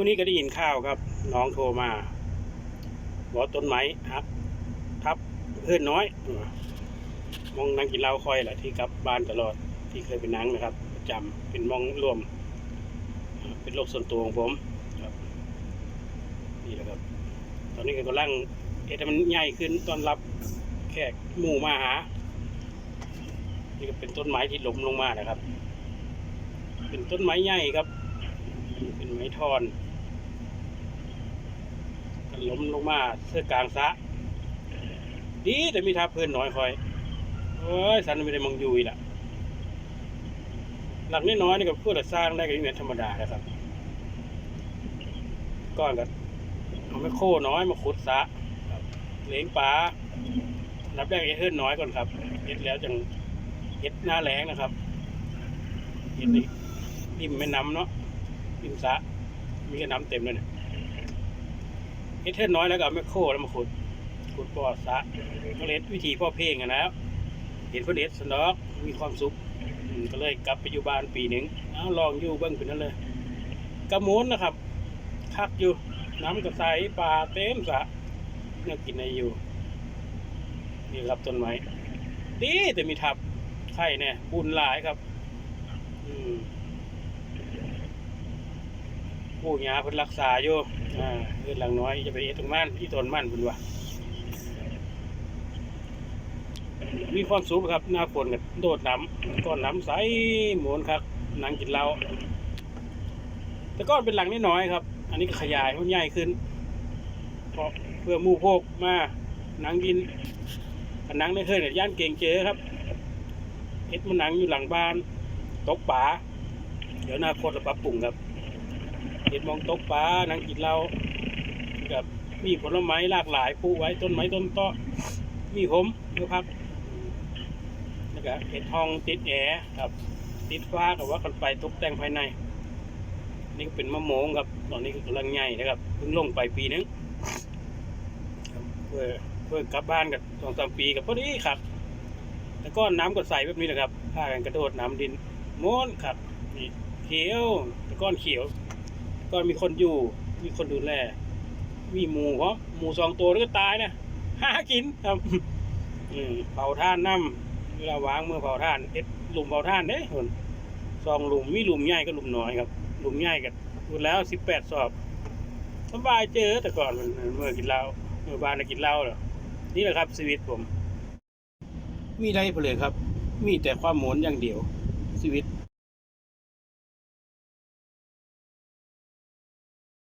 มื่อนี้ก็ได้ยินข่าวครับ น้องโทรมาบอกต้นไม้ครับทับเพื่อนน้อย มองนั่งกินเหล้าคอยแหละที่กลับบ้านตลอดที่เคยเป็นนังนะครับประจำเป็นมองรวม เป็นโรคส่วนตัวของผมครับนี่แหละครับ ตอนนี้ก็กำลังเอ๊ะแต่มันใหญ่ขึ้นต้อนรับแขกหมู่มาหา นี่ก็เป็นต้นไม้ที่ล้มลงมานะครับ เป็นต้นไม้ใหญ่ครับ เป็นไม้ทอน ล้มลงมาเสื้อกลางซะดีแต่มีทับเพื่อนน้อยคอยโอ้ยสันไม่ได้มองอยู่ละหลักน้อยๆนี่ก็เพื่อจะสร้างได้ก็ยังไงธรรมดานะครับก้อนก็เอาไม่โค่น้อยมาขุดซะเลี้ยงปลานับแรกเอ็เฮิร์นน้อยก่อนครับเอ็ดแล้วจังเอ็ดหน้าแรงนะครับเอ็ดนี่ริมแม่น้ำเนาะริมสะมีแค่น้ำเต็มเลยเนี่ย เอ็ดเฮิร์น้อยแล้วก็เอาไม่โค่แล้วมาขุดขุดปอดสะก็เลยวิธีพ่อเพลงอะนะครับเห็นพระเดชสนอกมีความสุขก็เลยกลับไปอยู่บ้านปีหนึ่งเอาลองอยู่เบิ้งเป็นนั่นเลยกระมุนนะครับคักอยู่น้ำกระใสปลาเต็มสะเนี่ยกินในอยู่ นี่ครับต้นไม้ดีแต่มีทับไข่เนี่ยบุญหลายครับ อืม ผู้หยาเพิ่นรักษาอยู่อ่าเลือดหลังน้อยจะไปเอ็ดตรงมันที่ต้นมันเพิ่นว่ามีความสุขครับหน้าฝนกับโดดน้ำก้อนน้ำใสหมุนครับหนังกินเหล้าแต่ก้อนเป็นหลังนิดน้อยครับ อันนี้ก็ขยายมันใหญ่ขึ้นเพราะเพื่อมู่พวกมาหนังดินอันหนังได้เคยเนี่ยย่านเก่งเจอครับเอ็ดมันหนังอยู่หลังบ้าน ตกป่าเดี๋ยวหน้าโคตรปรับปรุงครับ เอ็ดมองตกป่านังกินเหล้ากับมีผลไม้หลากหลายปลูกไว้ต้นไม้ต้นต้อมีผมเพื่อพักแล้วก็เห็ดทองติดแอร์ครับติดฟ้ากับว่ากันไปตกแต่งภายใน นี่ก็เป็นมะม่วงครับ ตอนนี้ก็กำลังใหญ่นะครับเพิ่งลงไปปีนึงเพื่อเพื่อกลับบ้านกับสองสามปีกับพอดีครับ แล้วก็น้ำก็ใสแบบนี้แหละครับพากันกระโดดน้ำดินม้วนครับนี่เขียวแต่ก้อนเขียว ก็มีคนอยู่ มีคนดูแล มีหมูเพราะหมูสองตัวแล้วก็ตายนะหากินครับเผาท่านน้ำเวลาวางเมื่อเผาท่านเอ็ดหลุมเผาท่านเด้คนซองหลุมมีหลุมใหญ่กับหลุมน้อยครับ หลุมใหญ่กับพูแล้วสิบแปดสอบสบายเจอแต่ก่อนมันเมื่อกินเหล้าเมื่อบ้านกินเหล้าเหรอนี่แหละครับชีวิตผม มีไรเพลยครับ มีแต่ความหมุนอย่างเดียวชีวิต